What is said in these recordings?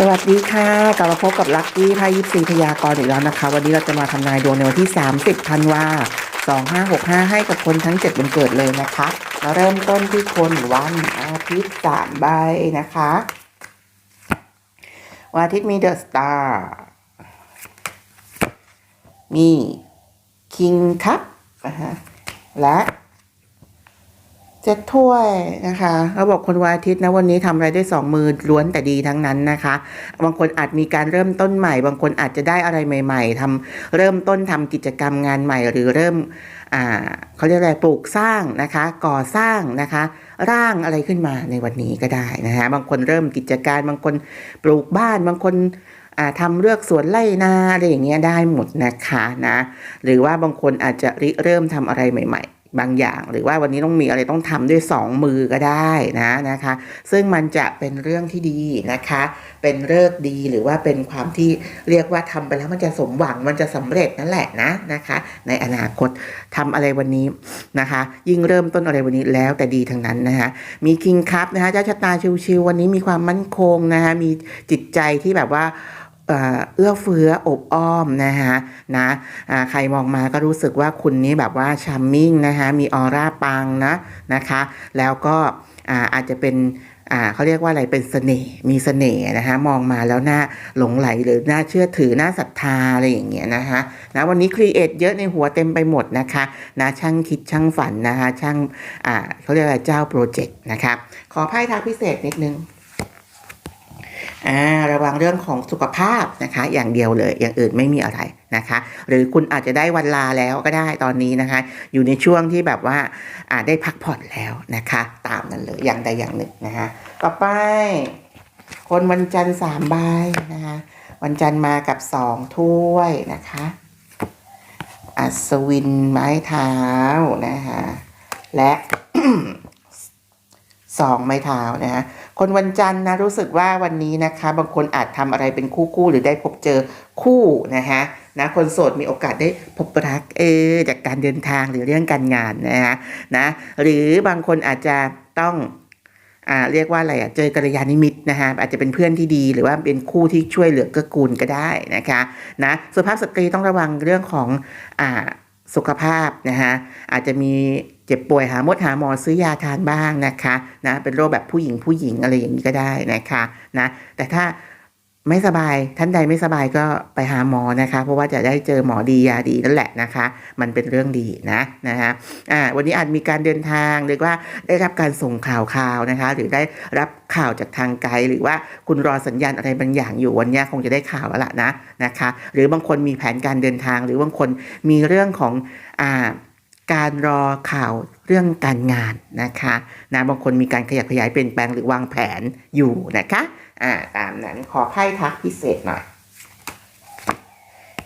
สวัสดีค่ะ กลับมาพบกับลัคกี้ไพ่ยิปซีพยากรณ์อีกแล้วนะคะ วันนี้เราจะมาทำนายดวงในวันที่ 30ธันวา2565 ให้กับคนทั้ง 7 วันเกิดเลยนะคะ เราเริ่มต้นที่คนวันอาทิตย์3ใบนะคะ วันอาทิตย์มีเดอะสตาร์มีคิงคัพนะคะและ เจ็ดถ้วยนะคะเขาบอกคนวันอาทิตย์นะวันนี้ทำอะไรได้สองมือล้วนแต่ดีทั้งนั้นนะคะ บางคนอาจมีการเริ่มต้นใหม่ บางคนอาจจะได้อะไรใหม่ ๆทำเริ่มต้นทำกิจกรรมงานใหม่ หรือเริ่มอ่าเขาเรียกอะไรปลูกสร้างนะคะ ก่อสร้างนะคะ ร่างอะไรขึ้นมาในวันนี้ก็ได้นะคะบางคนเริ่มกิจการ บางคนปลูกบ้าน บางคนอ่าทำเลือกสวนไร่นาอะไรอย่างเงี้ยได้หมดนะคะนะ หรือว่าบางคนอาจจะริเริ่มทำอะไรใหม่ ๆ บางอย่าง หรือว่าวันนี้ต้องมีอะไรต้องทำด้วยสองมือก็ได้นะนะคะ ซึ่งมันจะเป็นเรื่องที่ดีนะคะ เป็นเลิกดีหรือว่าเป็นความที่เรียกว่าทำไปแล้วมันจะสมหวังมันจะสำเร็จนั่นแหละนะนะคะ ในอนาคตทำอะไรวันนี้นะคะ ยิ่งเริ่มต้นอะไรวันนี้แล้วแต่ดีทั้งนั้นนะคะมีคิงคัพนะคะเจ้าชะตาชิวๆวันนี้มีความมั่นคงนะคะมีจิตใจที่แบบว่า เอื้อเฟื้ออบอ้อมนะคะนะใครมองมาก็รู้สึกว่าคุณนี้แบบว่าชัมมิ่งนะคะมีออร่าปังนะนะคะ แล้วก็อาอาจจะเป็นเขาเรียกว่าอะไรเป็นเสน่ห์มีเสน่ห์นะคะมองมาแล้วหน่าหลงไหลหรือหน่าเชื่อถือหน่าศรัทธาอะไรอย่างเงี้ยนะคะนะวันนี้ครีเอทเยอะในหัวเต็มไปหมดนะคะนะช่างคิดช่างฝันนะคะช่างเขาเรียกอะไรเจ้าโปรเจกต์นะครับขอไพ่ทางพิเศษนิดนึง ระวังเรื่องของสุขภาพนะคะ อย่างเดียวเลย อย่างอื่นไม่มีอะไรนะคะ หรือคุณอาจจะได้วันลาแล้วก็ได้ตอนนี้นะคะ อยู่ในช่วงที่แบบว่าอ่าได้พักผ่อนแล้วนะคะ ตามนั้นเลยอย่างใดอย่างหนึ่งนะคะ ต่อไป คนวันจันทร์สามใบนะคะ วันจันทร์มากับสองถ้วยนะคะอัศวินไม้เท้านะคะและ สองไม้เท้านะฮะคนวันจันทร์นะรู้สึกว่าวันนี้นะคะ บางคนอาจทำอะไรเป็นคู่คู่หรือได้พบเจอคู่นะคะนะคนโสดมีโอกาสได้พบรักเออจากการเดินทางหรือเรื่องการงานนะคะนะหรือบางคนอาจจะต้องอ่าเรียกว่าอะไรอะเจอกัลยาณมิตรนะคะอาจจะเป็นเพื่อนที่ดีหรือว่าเป็นคู่ที่ช่วยเหลือเกื้อกูลก็ได้นะคะนะสุภาพสตรีต้องระวังเรื่องของอ่าสุขภาพนะฮะอาจจะมี เจ็บป่วยหาหมดหาหมอซื้อยาทานบ้างนะคะนะเป็นโรคแบบผู้หญิงผู้หญิงอะไรอย่างนี้ก็ได้นะคะนะแต่ถ้าไม่สบายท่านใดไม่สบายก็ไปหาหมอนะคะ เพราะว่าจะได้เจอหมอดียาดีนั่นแหละนะคะ มันเป็นเรื่องดีนะนะคะอ่าวันนี้อาจมีการเดินทางหรือว่าได้รับการส่งข่าวข่าวนะคะ หรือได้รับข่าวจากทางไกล หรือว่าคุณรอสัญญาณอะไรบางอย่างอยู่วันนี้คงจะได้ข่าวแล้วล่ะนะนะคะ หรือบางคนมีแผนการเดินทาง หรือบางคนมีเรื่องของอ่า การรอข่าวเรื่องการงานนะคะนะบางคนมีการขยับขยายเปลี่ยนแปลงหรือวางแผนอยู่นะคะอ่าตามนั้นขอไพ่ทักพิเศษหน่อย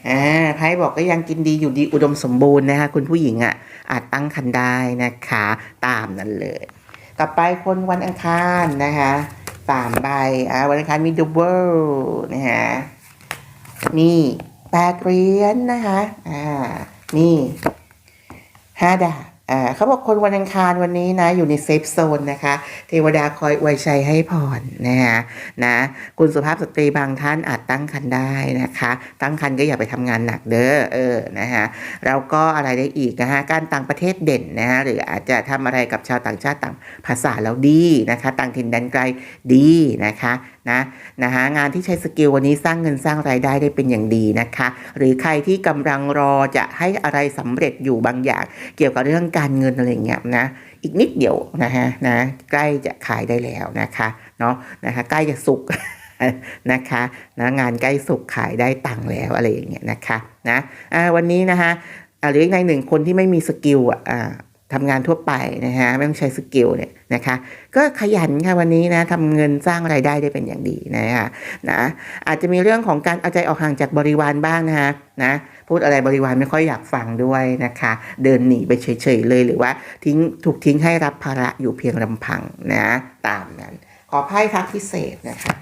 อ่าไพ่บอกก็ยังกินดีอยู่ดีอุดมสมบูรณ์นะคะคุณผู้หญิงอะอาจตั้งคันได้นะคะตามนั้นเลย ต่อไปคนวันอังคารนะคะสามใบอ่าวันอังคารมีดูเบิลนะคะมีแปดเหรียญนะคะอ่านี่ ห้าดาบเขาบอกคนวันอังคารวันนี้นะ อยู่ในเซฟโซนนะคะ เทวดาคอยอวยชัยให้พรนะคะนะคุณสุภาพสตรีบางท่านอาจตั้งคันได้นะคะ ตั้งคันก็อย่าไปทำงานหนักเด้อเออนะคะแล้วก็อะไรได้อีกนะคะการต่างประเทศเด่นนะคะหรืออาจจะทำอะไรกับชาวต่างชาติต่างภาษาแล้วดีนะคะ ต่างถิ่นแดนไกลดีนะคะนะนะคะงานที่ใช้สกิลวันนี้สร้างเงินสร้างรายได้ได้เป็นอย่างดีนะคะ หรือใครที่กำลังรอจะให้อะไรสำเร็จอยู่บางอย่าง เกี่ยวกับเรื่องการเงินอะไรอย่างเงี้ยนะอีกนิดเดียวนะฮะนะใกล้จะขายได้แล้วนะคะเนาะนะคะใกล้จะสุกนะคะนะงานใกล้สุกขายได้ตังค์แล้วอะไรอย่างเงี้ยนะคะนะวันนี้นะคะหรือในหนึ่งคนที่ไม่มีสกิลอะ ทำงานทั่วไปนะฮะไม่ต้องใช้สกิลเนี่ยนะคะก็ขยันค่ะวันนี้นะทำเงินสร้างรายได้ได้เป็นอย่างดีนะคะนะอาจจะมีเรื่องของการเอาใจออกห่างจากบริวารบ้างนะคะนะพูดอะไรบริวารไม่ค่อยอยากฟังด้วยนะคะ เดินหนีไปเฉยๆเลยหรือว่าทิ้งถูกทิ้งให้รับภาระอยู่เพียงลำพังนะตามนั้น ขอไพ่ทักพิเศษนะคะ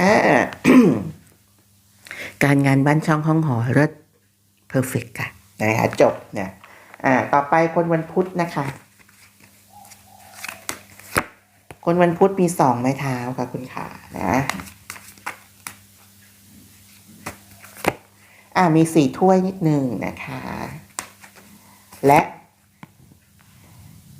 อ่าการงานบ้านช่องห้องหอเลิศเพอร์เฟกต์ค่ะนะคะจบเนี่ย อ่าต่อไปคนวันพุธนะคะ คนวันพุธมีสองไม้เท้าค่ะคุณขานะอ่ามีสี่ถ้วยนิดหนึ่งนะคะ และ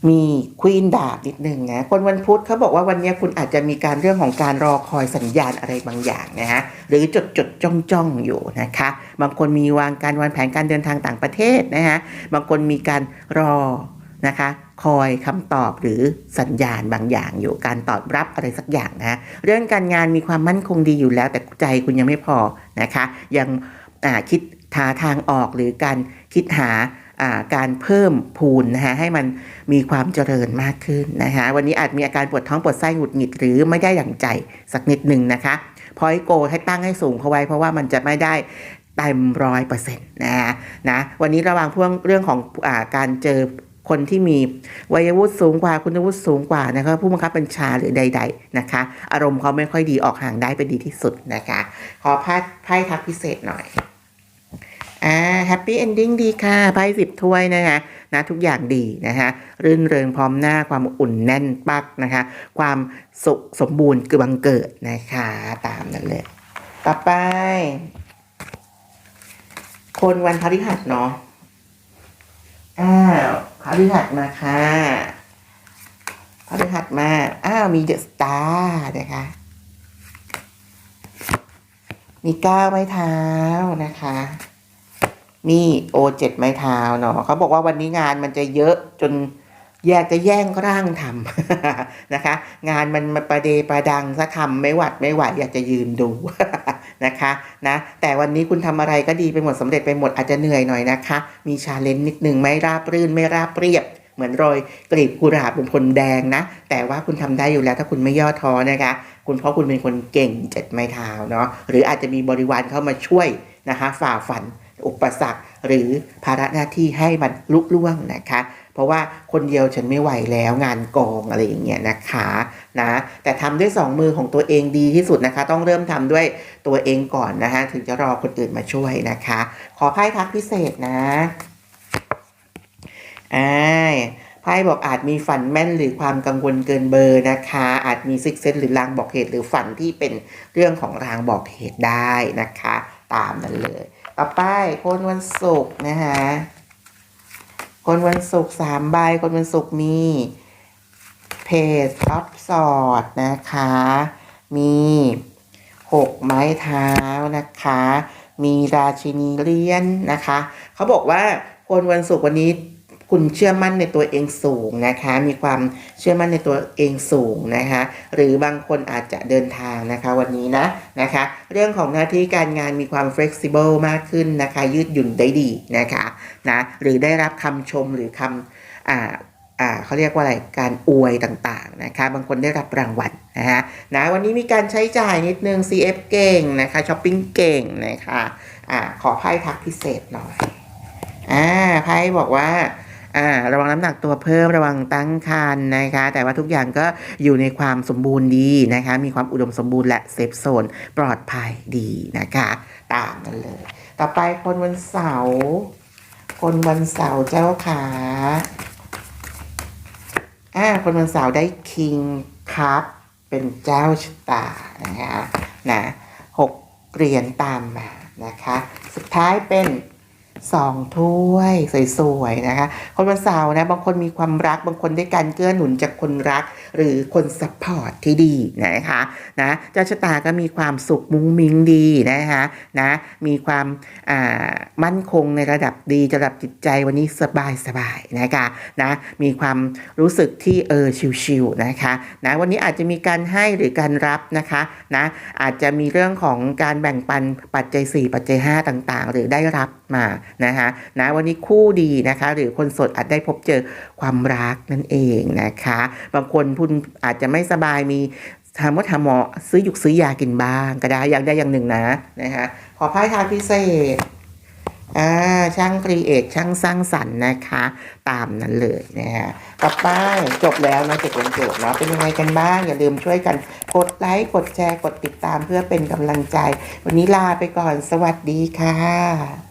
มีควีนดาบนิดนึงนะคนวันพุธเขาบอกว่าวันนี้คุณอาจจะมีการเรื่องของการรอคอยสัญญาณอะไรบางอย่างนะฮะหรือจดจดจ้องจ้องอยู่นะคะ บางคนมีวางการวางแผนการเดินทางต่างประเทศนะฮะบางคนมีการรอนะคะคอยคำตอบหรือสัญญาณบางอย่างอยู่การตอบรับอะไรสักอย่างนะเรื่องการงานมีความมั่นคงดีอยู่แล้ว แต่ใจคุณยังไม่พอนะคะ ยังคิดหาทางออกหรือการคิดหา การเพิ่มพูนนะคะให้มันมีความเจริญมากขึ้นนะคะวันนี้อาจมีอาการปวดท้องปวดไส้หงุดหงิดหรือไม่ได้อย่างใจสักนิดหนึ่งนะคะพอยโกให้ตั้งให้สูงเข้าไว้ เพราะว่ามันจะไม่ได้เต็มร้อยเปอร์เซ็นต์นะนะวันนี้ระวังพวกเรื่องของอาการเจอคนที่มีวัยวุฒิสูงกว่าคุณวุฒิสูงกว่านะคะผู้บังคับบัญชาหรือใด ๆนะคะ อารมณ์เขาไม่ค่อยดีออกห่างได้เป็นดีที่สุดนะคะ ขอไพ่ไพ่ทักพิเศษหน่อย อ่าแฮปปี้เอนดิ้งดีค่ะไพ่สิบถ้วยนะคะนะทุกอย่างดีนะคะรื่นเริงพร้อมหน้าความอุ่นแน่นปักนะคะ ความสุขสมบูรณ์คือบังเกิดนะคะ ตามนั้นเลย ต่อไป คนวันพฤหัสเนาะอ้าวพฤหัสมาค่ะพฤหัสมา อ้าวมีเดอะสตาร์นะคะมีก้าวไม้เท้านะคะ มีโอเจ็ดไม้เท้าเนาะเขาบอกว่าวันนี้งานมันจะเยอะจนอยากจะแย่งร่างทำนะคะ งานมันมาประเดประดังสักคำไม่หวัดไม่ไหวอยากจะยืนดูนะคะนะแต่วันนี้คุณทำอะไรก็ดีไปหมดสำเร็จไปหมดอาจจะเหนื่อยหน่อยนะคะ มีชาเลนจ์นิดหนึ่งไม่ราบรื่นไม่ราบเรียบ เหมือนโรยกลีบกุหลาบบนพลแดงนะ แต่ว่าคุณทำได้อยู่แล้วถ้าคุณไม่ย่อท้อนะคะ คุณเพราะคุณเป็นคนเก่งเจ็ดไม้เท้าเนาะหรืออาจจะมีบริวารเข้ามาช่วยนะคะ ฝ่าฟัน ปสรรค หรือภาระหน้าที่ให้มันลุล่วงนะคะ เพราะว่าคนเดียวฉันไม่ไหวแล้วงานกองอะไรอย่างเงี้ยนะคะนะแต่ทำด้วยสองมือของตัวเองดีที่สุดนะคะ ต้องเริ่มทำด้วยตัวเองก่อนนะคะถึงจะรอคนอื่นมาช่วยนะคะ ขอไพ่ทักพิเศษนะอ่าไพ่บอกอาจมีฝันแม่นหรือความกังวลเกินเบอร์นะคะ อาจมีซิกเซนหรือลางบอกเหตุหรือฝันที่เป็นเรื่องของรางบอกเหตุได้นะคะ ตามนั้นเลย ต่อไปคนวันศุกร์นะคะคนวันศุกร์สามใบคนวันศุกร์มีเพจท็อปสอดนะคะ มีหกไม้เท้านะคะ มีราชินีเลียนนะคะ เขาบอกว่าคนวันศุกร์วันนี้ คุณเชื่อมั่นในตัวเองสูงนะคะ มีความเชื่อมั่นในตัวเองสูงนะคะ หรือบางคนอาจจะเดินทางนะคะวันนี้นะนะคะ เรื่องของหน้าที่การงานมีความ flexible มากขึ้นนะคะ ยืดหยุ่นได้ดีนะคะนะหรือได้รับคำชมหรือคำอ่าอ่าเขาเรียกว่าอะไร การอวยต่างๆนะคะ บางคนได้รับรางวัลนะฮะนะวันนี้มีการใช้จ่ายนิดนึง CF เก่งนะคะช้อปปิ้งเก่งนะคะอ่าขอไพ่ทักพิเศษหน่อยอ่าไพ่บอกว่า อ่าระวังน้ำหนักตัวเพิ่มระวังตั้งครรภ์นะคะ แต่ว่าทุกอย่างก็อยู่ในความสมบูรณ์ดีนะคะ มีความอุดมสมบูรณ์และเซฟโซนปลอดภัยดีนะคะ ตามนั้นเลย ต่อไปคนวันเสาร์คนวันเสาร์เจ้าขาอ่าคนวันเสาร์ได้คิงครับเป็นเจ้าชะตานะคะนะหกเหรียญตามมานะคะ สุดท้ายเป็น สองถ้วยสวยๆนะคะ คนวันเสาร์นะบางคนมีความรักบางคนได้การเกื้อหนุนจากคนรัก หรือคนซัพพอร์ตที่ดีนะคะนะเจ้าชะตาก็มีความสุขมุ้งมิ้งดีนะคะนะมีความมั่นคงในระดับดีระดับจิตใจวันนี้สบายสบายๆนะคะนะมีความรู้สึกที่เออชิวๆนะคะนะวันนี้อาจจะมีการให้หรือการรับนะคะนะอาจจะมีเรื่องของการแบ่งปันปัจจัย 4 ปัจจัย 5 ต่างๆ หรือได้รับมานะคะนะวันนี้คู่ดีนะคะ หรือคนโสดอาจได้พบเจอความรักนั่นเองนะคะ บางคนคุณอาจจะไม่สบายมีทำว่าทำหมอซื้อหยุกซื้อยากินบ้างก็ได้อย่างใดอย่างหนึ่งนะนะคะขอไพ่ทางพิเศษอ่าช่างครีเอทช่างสร้างสรรค์นะคะ ตามนั้นเลยนะฮะต่อไปจบแล้วนะเจ็ดวันจทย์เนาะเป็นยังไงกันบ้าง อย่าลืมช่วยกันกดไลค์กดแชร์กดติดตามเพื่อเป็นกำลังใจ วันนี้ลาไปก่อนสวัสดีค่ะ